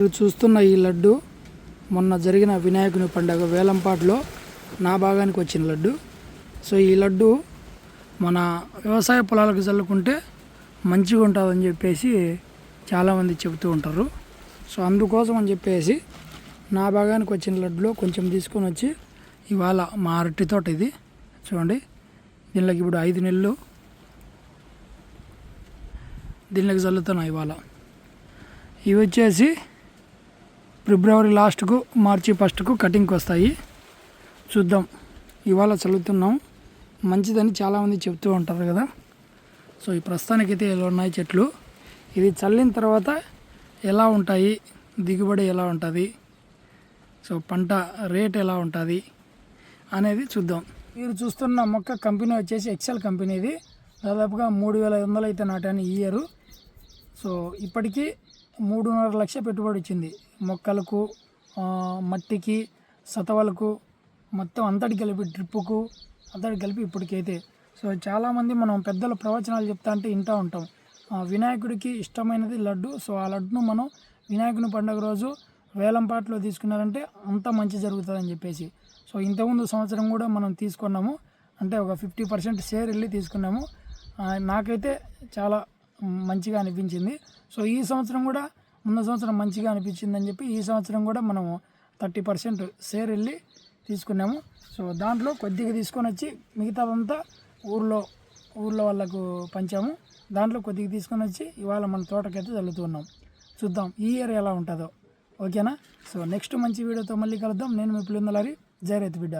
మీరు చూస్తున్న ఈ లడ్డు మొన్న జరిగిన వినాయకుని పండుగ వేలంపాట్లో నా భాగానికి వచ్చిన లడ్డు. సో ఈ లడ్డు మన వ్యవసాయ పొలాలకు చల్లుకుంటే మంచిగా ఉంటుందని చెప్పేసి చాలామంది చెబుతూ ఉంటారు. సో అందుకోసం అని చెప్పేసి నా భాగానికి వచ్చిన లడ్డులో కొంచెం తీసుకొని వచ్చి ఇవాళ మా అరటి తోట ఇది. చూడండి దీనిలోకి ఇప్పుడు ఐదు నెలలు దీనిలోకి చల్లుతున్నాయి ఇవాళ. ఇవి వచ్చేసి ఫిబ్రవరి లాస్ట్కు మార్చి ఫస్ట్కు కటింగ్కి వస్తాయి. చూద్దాం. ఇవాళ చల్లుతున్నాం. మంచిదని చాలామంది చెప్తూ ఉంటారు కదా. సో ఈ ప్రస్తుతానికైతే ఇలా ఉన్నాయి చెట్లు. ఇది చల్లిన తర్వాత ఎలా ఉంటాయి? దిగుబడి ఎలా ఉంటుంది? సో పంట రేట్ ఎలా ఉంటుంది? అనేది చూద్దాం. మీరు చూస్తున్న మొక్క కంపెనీ వచ్చేసి ఎక్సెల్ కంపెనీ ఇది. దాదాపుగా మూడు వేల ఐదు వందలు అయితే నాటాను ఈ ఇయర్. సో ఇప్పటికీ మూడున్నర లక్ష పెట్టుబడి వచ్చింది మొక్కలకు మట్టికి సతవలకు మొత్తం అంతటి కలిపి డ్రిప్పుకు అంతటి కలిపి ఇప్పటికైతే. సో చాలామంది మనం పెద్దల ప్రవచనాలు చెప్తా అంటే వింటూ ఉంటాం. ఆ, వినాయకుడికి ఇష్టమైనది లడ్డు. సో ఆ లడ్డును మనం వినాయకుని పండుగ రోజు వేలంపాట్లో తీసుకున్నారంటే అంత మంచి జరుగుతుందని చెప్పేసి. సో ఇంతకుముందు సంవత్సరం కూడా మనం తీసుకున్నాము. అంటే ఒక ఫిఫ్టీ పర్సెంట్ షేర్ వెళ్ళి తీసుకున్నాము. నాకైతే చాలా మంచిగా అనిపించింది. సో ఈ సంవత్సరం కూడా ముందు సంవత్సరం మంచిగా అనిపించింది అని చెప్పి ఈ సంవత్సరం కూడా మనము థర్టీ పర్సెంట్ షేర్ వెళ్ళి తీసుకున్నాము. సో దాంట్లో కొద్దిగా తీసుకొని వచ్చి మిగతాదంతా ఊర్లో ఊర్లో వాళ్ళకు పంచాము. దాంట్లో కొద్దిగా తీసుకొని వచ్చి ఇవాళ మన తోటకైతే చల్లుతూ ఉన్నాం. చూద్దాం ఈ ఇయర్ ఎలా ఉంటుందో. ఓకేనా? సో నెక్స్ట్ మంచి వీడియోతో మళ్ళీ కలుద్దాం. నేను మీ పిల్లలరి జై రైతు బిడ్డ.